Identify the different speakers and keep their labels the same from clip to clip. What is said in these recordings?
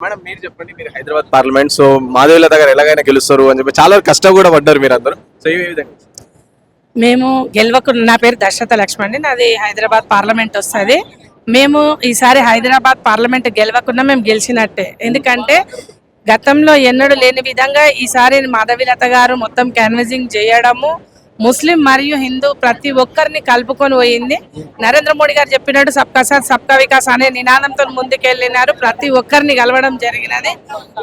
Speaker 1: Madam మీరు చెప్పండి మీరు హైదరాబాద్ పార్లమెంట్ సో మాధవి దగ్గర ఎలాగైనా గెలుస్తారు అని చెప్పి చాలా కష్టం కూడా పడ్డారు మీరు అందరూ సో ఈ విధంగా?
Speaker 2: మేము గెలవకుండా నా పేరు దశరథ లక్ష్మి అండి నాది హైదరాబాద్ పార్లమెంట్ వస్తుంది. మేము ఈసారి హైదరాబాద్ పార్లమెంట్ గెలవకుండా మేము గెలిచినట్టే. ఎందుకంటే గతంలో ఎన్నడూ లేని విధంగా ఈసారి మాధవిలత గారు మొత్తం క్యాన్వసింగ్ చేయడము ముస్లిం మరియు హిందూ ప్రతి ఒక్కరిని కలుపుకొని పోయింది. నరేంద్ర మోడీ గారు చెప్పినట్టు సబ్కా సాత్ సబ్కా వికాస్ అనే నినాదంతో ముందుకెళ్ళినారు. ప్రతి ఒక్కరిని కలవడం జరిగినది.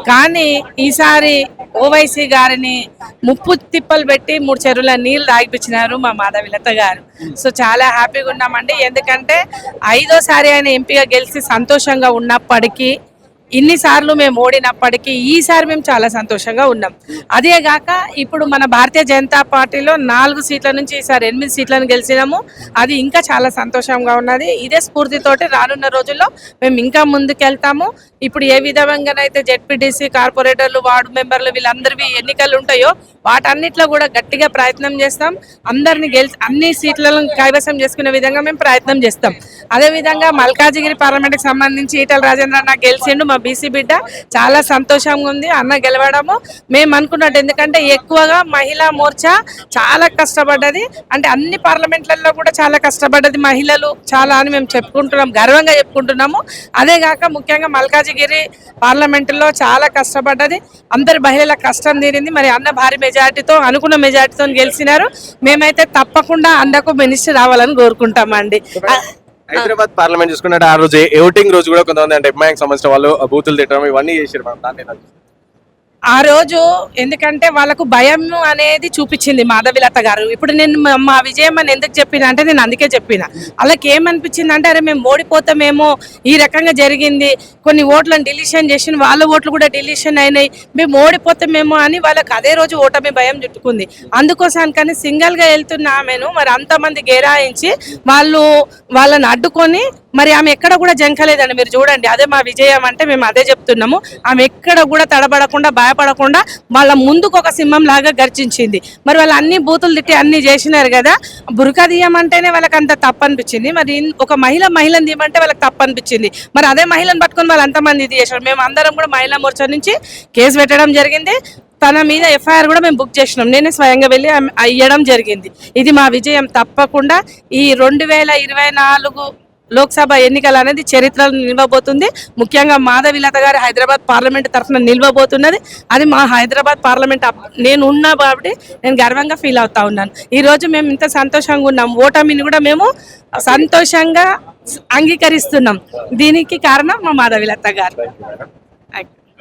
Speaker 2: కానీ ఈసారి ఓవైసీ గారిని ముప్పు తిప్పలు పెట్టి మూడు చెరువుల నీళ్ళు తాగిపించినారు మా మాధవిలత గారు. సో చాలా హ్యాపీగా ఉన్నామండి. ఎందుకంటే ఐదోసారి ఆయన ఎంపీగా గెలిచి సంతోషంగా ఉన్నప్పటికీ ఇన్నిసార్లు మేము ఓడినప్పటికీ ఈసారి మేము చాలా సంతోషంగా ఉన్నాం. అదేగాక ఇప్పుడు మన భారతీయ జనతా పార్టీలో నాలుగు సీట్ల నుంచి ఈసారి ఎనిమిది సీట్లను గెలిచినాము. అది ఇంకా చాలా సంతోషంగా ఉన్నది. ఇదే స్ఫూర్తితోటి రానున్న రోజుల్లో మేము ఇంకా ముందుకెళ్తాము. ఇప్పుడు ఏ విధంగానైతే జెడ్పీటీసీ కార్పొరేటర్లు వార్డు మెంబర్లు వీళ్ళందరివి ఎన్నికలు ఉంటాయో వాటన్నిటిలో కూడా గట్టిగా ప్రయత్నం చేస్తాం. అందరిని గెలిచి అన్ని సీట్లను కైవసం చేసుకునే విధంగా మేము ప్రయత్నం చేస్తాం. అదేవిధంగా మల్కాజిగిరి పార్లమెంట్కి సంబంధించి ఈటల రాజేంద్ర నాకు గెలిచిండు మా బీసీ బిడ్డ చాలా సంతోషంగా ఉంది. అన్న గెలవడము. మేము అనుకున్నట్టు ఎందుకంటే ఎక్కువగా మహిళా మోర్చా చాలా కష్టపడ్డది. అంటే అన్ని పార్లమెంట్లలో కూడా చాలా కష్టపడ్డది మహిళలు చాలా అని మేము చెప్పుకుంటున్నాం. గర్వంగా చెప్పుకుంటున్నాము. అదే కాక ముఖ్యంగా మల్కాజిగిరి పార్లమెంటులో చాలా కష్టపడ్డది. అందరి మహిళల కష్టం తీరింది. మరి అన్న భారీ మెజార్టీతో అనుకున్న మెజార్టీతో గెలిచినారు. మేమైతే తప్పకుండా అన్నకు మినిస్టర్ రావాలని కోరుకుంటామండి.
Speaker 1: హైదరాబాద్ పార్లమెంట్ చూసుకున్నట్టు ఆ రోజు ఓటింగ్ రోజు కూడా కొంతమంది అంటే ఎంఐకి సంబంధించిన వాళ్ళు బూతులు తిట్టడం ఇవన్నీ చేశారు మనం. దాన్ని
Speaker 2: ఆ రోజు ఎందుకంటే వాళ్ళకు భయం అనేది చూపించింది మాధవిలత గారు. ఇప్పుడు నేను మా- మా విజయం అని ఎందుకు చెప్పిన అంటే నేను అందుకే చెప్పిన. వాళ్ళకి ఏమనిపించింది అంటే అరే మేము ఓడిపోతామేమో ఈ రకంగా జరిగింది. కొన్ని ఓట్లను డిలీషన్ చేసిన వాళ్ళ ఓట్లు కూడా డిలీషన్ అయినాయి. మేము ఓడిపోతామేమో అని వాళ్ళకి అదే రోజు ఓటమి భయం చుట్టుకుంది. అందుకోసం కానీ సింగిల్గా వెళ్తున్నా వెళ్తున్న ఆమెను మరి అంతమంది గేరాయించి వాళ్ళు వాళ్ళని అడ్డుకొని మరి ఆమె ఎక్కడ కూడా జంకలేదండి. మీరు చూడండి అదే మా విజయం అంటే మేము అదే చెప్తున్నాము. ఆమె ఎక్కడ కూడా తడబడకుండా భయపడకుండా వాళ్ళ ముందుకు ఒక సింహం లాగా గర్జించింది. మరి వాళ్ళు అన్ని బూతులు తిట్టి అన్ని చేసినారు కదా బురక తీయమంటేనే వాళ్ళకి అంత తప్పనిపించింది. మరి ఒక మహిళ మహిళను తీయమంటే వాళ్ళకి తప్పు అనిపించింది మరి అదే మహిళను పట్టుకొని వాళ్ళు అంతమంది ఇది చేశారు. మేము అందరం కూడా మహిళా మోర్చా నుంచి కేసు పెట్టడం జరిగింది. తన మీద ఎఫ్ఐఆర్ కూడా మేము బుక్ చేసినాం. నేనే స్వయంగా వెళ్ళి అయ్యడం జరిగింది. ఇది మా విజయం తప్పకుండా. ఈ రెండు వేల ఇరవై నాలుగు లోక్సభ ఎన్నికలు అనేది చరిత్రలో నిలవబోతుంది. ముఖ్యంగా మాధవిలత గారి హైదరాబాద్ పార్లమెంట్ తరఫున నిలవబోతున్నది. అది మా హైదరాబాద్ పార్లమెంట్ అప్- నేను ఉన్నా కాబట్టి నేను గర్వంగా ఫీల్ అవుతా ఉన్నాను. ఈరోజు మేము ఇంత సంతోషంగా ఉన్నాం. ఓటమిని కూడా మేము సంతోషంగా అంగీకరిస్తున్నాం. దీనికి కారణం మా మాధవిలత గారు. Thank you.